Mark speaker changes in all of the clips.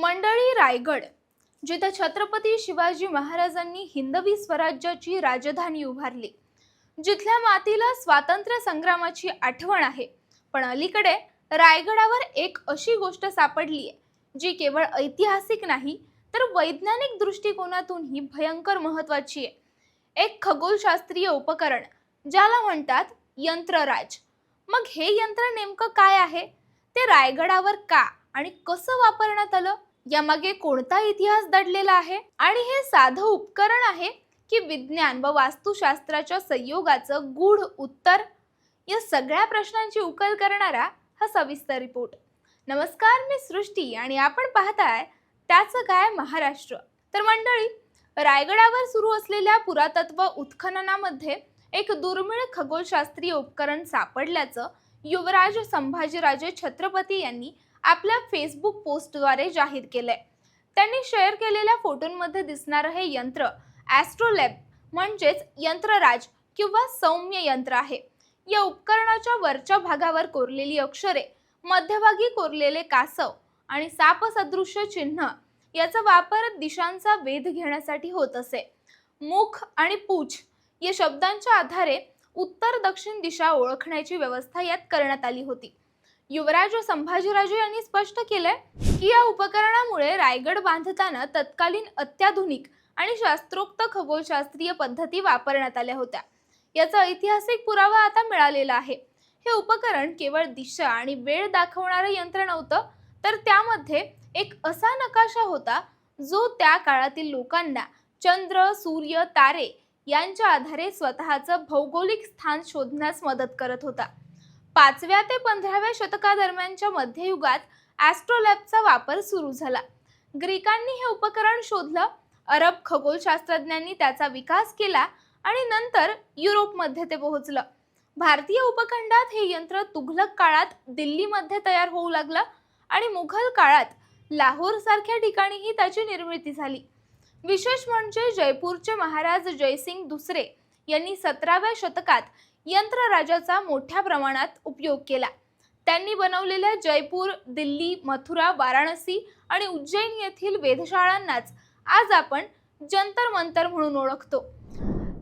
Speaker 1: मंडळी रायगड जिथे छत्रपती शिवाजी महाराजांनी हिंदवी स्वराज्याची राजधानी उभारली जिथल्या मातीला स्वातंत्र्य संग्रामाची आठवण आहे. पण अलीकडे रायगडावर एक अशी गोष्ट सापडली आहे जी केवळ ऐतिहासिक नाही तर वैज्ञानिक दृष्टिकोनातूनही भयंकर महत्वाची आहे. एक खगोलशास्त्रीय उपकरण ज्याला म्हणतात यंत्रराज. मग हे यंत्र नेमकं काय आहे? ते रायगडावर का आणि कसं वापरण्यात आलं? यामागे कोणता इतिहास दडलेला आहे? आणि हे साधं उपकरण आहे की विज्ञान व वास्तुशास्त्राच्या संयोगाचं गूढ उत्तर? या सगळ्या प्रश्नांची उकल करणारा हा सविस्तर रिपोर्ट. नमस्कार मी सृष्टी आणि आपण पाहताय त्याचं काय महाराष्ट्र. तर मंडळी रायगडावर सुरू असलेल्या पुरातत्व उत्खननामध्ये एक दुर्मिळ खगोलशास्त्रीय उपकरण सापडल्याचं युवराज संभाजीराजे छत्रपती यांनी आपल्या फेसबुक पोस्टद्वारे जाहीर केलंय. त्यांनी शेअर केलेल्या फोटोंमध्ये दिसणारं हे यंत्र. ॲस्ट्रोलॅब म्हणजेच यंत्रराज किंवा सौम्य यंत्र आहे. या उपकरणाच्या वरच्या भागावर कोरलेली अक्षरे मध्यभागी कोरलेले कासव आणि सापसदृश्य चिन्ह याचा वापर दिशांचा वेध घेण्यासाठी होत असे. मुख आणि पूछ या शब्दांच्या आधारे उत्तर दक्षिण दिशा ओळखण्याची व्यवस्था यात करण्यात आली होती. युवराज संभाजीराजे यांनी स्पष्ट केलंय की या उपकरणामुळे रायगड बांधताना तत्कालीन अत्याधुनिक आणि शास्त्रोक्त खगोलशास्त्रीय पद्धती वापरण्यात आल्या होत्या. याचा ऐतिहासिक पुरावा आता मिळालेला आहे. हे उपकरण केवळ दिशा आणि वेळ दाखवणारं यंत्र नव्हतं तर त्यामध्ये एक असा नकाशा होता जो त्या काळातील लोकांना चंद्र सूर्य तारे यांच्या आधारे स्वतःचं भौगोलिक स्थान शोधण्यास मदत करत होता. पाचव्या ते पंधराव्या शतकादरम्यानच्या मध्ययुगात ॲस्ट्रोलॅबचा वापर सुरू झाला. ग्रीकांनी हे उपकरण शोधलं अरब खगोलशास्त्रज्ञांनी त्याचा विकास केला आणि नंतर युरोपमध्ये ते पोहोचलं. भारतीय उपखंडात हे यंत्र तुघलक काळात दिल्लीमध्ये तयार होऊ लागलं आणि मुघल काळात लाहोर सारख्या ठिकाणीही त्याची निर्मिती झाली. विशेष म्हणजे जयपूरचे महाराज जयसिंग दुसरे यांनी सतराव्या शतकात यंत्रराजाचा मोठ्या प्रमाणात उपयोग केला. त्यांनी बनवलेल्या जयपूर दिल्ली मथुरा वाराणसी आणि उज्जैन येथील वेधशाळांनाच आज आपण जंतर मंतर म्हणून ओळखतो.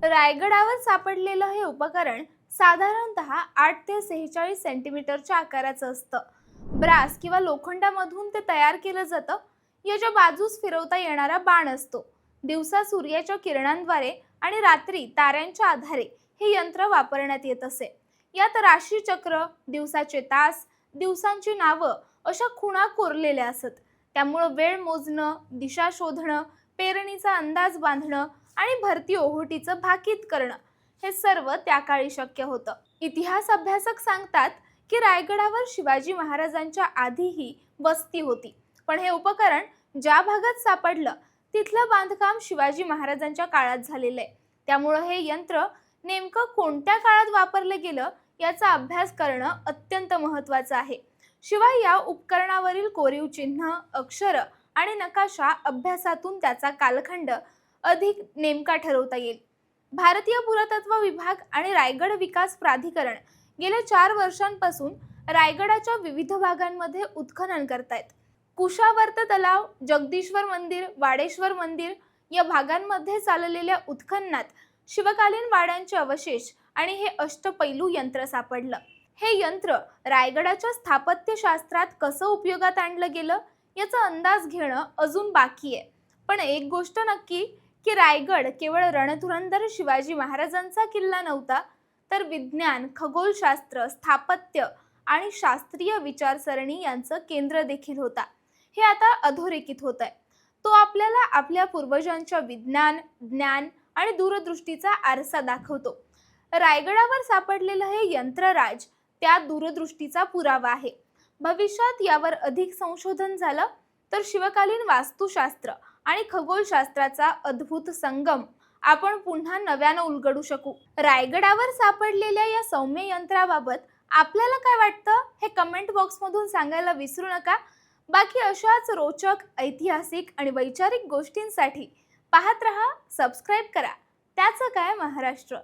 Speaker 1: रायगडावर सापडलेलं हे उपकरण साधारणतः आठ ते सेहेचाळीस सेंटीमीटरच्या आकाराचं असतं. ब्रास किंवा लोखंडामधून ते तयार केलं जातं. याच्या बाजूस फिरवता येणारा बाण असतो. दिवसा सूर्याच्या किरणांद्वारे आणि रात्री ताऱ्यांच्या आधारे हे यंत्र वापरण्यात येत असे. यात राशीचक्र दिवसाचे तास दिवसांची नावं अशा खुणा कोरलेल्या असत. त्यामुळं वेळ मोजणं दिशा शोधणं पेरणीचा अंदाज बांधणं आणि भरती ओहोटीचं भाकीत करणं हे सर्व त्या काळी शक्य होतं. इतिहास अभ्यासक सांगतात की रायगडावर शिवाजी महाराजांच्या आधीही वस्ती होती. पण हे उपकरण ज्या भागात सापडलं तिथलं बांधकाम शिवाजी महाराजांच्या काळात झालेलं आहे. त्यामुळं हे यंत्र नेमकं कोणत्या काळात वापरलं गेलं याचा अभ्यास करणं अत्यंत महत्त्वाचं आहे. शिवाय या उपकरणावरील कोरीव चिन्ह अक्षर आणि नकाशा अभ्यासातून त्याचा कालखंड अधिक नेमका ठरवता येईल. भारतीय पुरातत्व विभाग आणि रायगड विकास प्राधिकरण गेल्या चार वर्षांपासून रायगडाच्या विविध भागांमध्ये उत्खनन करतायत. कुशावर्त तलाव जगदीश्वर मंदिर वाडेश्वर मंदिर या भागांमध्ये चाललेल्या उत्खननात शिवकालीन वाड्यांचे अवशेष आणि हे अष्टपैलू यंत्र सापडलं. हे यंत्र रायगडाच्या स्थापत्यशास्त्रात कसं उपयोगात आणलं गेलं याचा अंदाज घेणं अजून बाकी आहे. पण एक गोष्ट नक्की की रायगड केवळ रणधुरंधर शिवाजी महाराजांचा किल्ला नव्हता तर विज्ञान खगोलशास्त्र स्थापत्य आणि शास्त्रीय विचारसरणी यांचं केंद्र देखील होता. हे आता अधोरेखित होत आहे तो आपल्याला आपल्या पूर्वजांच्या विज्ञान ज्ञान आणि दूरदृष्टीचा आरसा दाखवतो. रायगडावर सापडलेलं हे यंत्रराज त्या दूरदृष्टीचा पुरावा आहे. भविष्यात यावर अधिक संशोधन झालं तर शिवकालीन वास्तुशास्त्र आणि खगोलशास्त्राचा अद्भुत संगम आपण पुन्हा नव्यानं उलगडू शकू. रायगडावर सापडलेल्या या सौम्य यंत्राबाबत आपल्याला काय वाटतं? हे कमेंट बॉक्समधून सांगायला विसरू नका. बाकी अशाच रोचक ऐतिहासिक आणि वैचारिक गोष्टींसाठी पाहत रहा सबस्क्राईब करा. त्याचं काय महाराष्ट्र?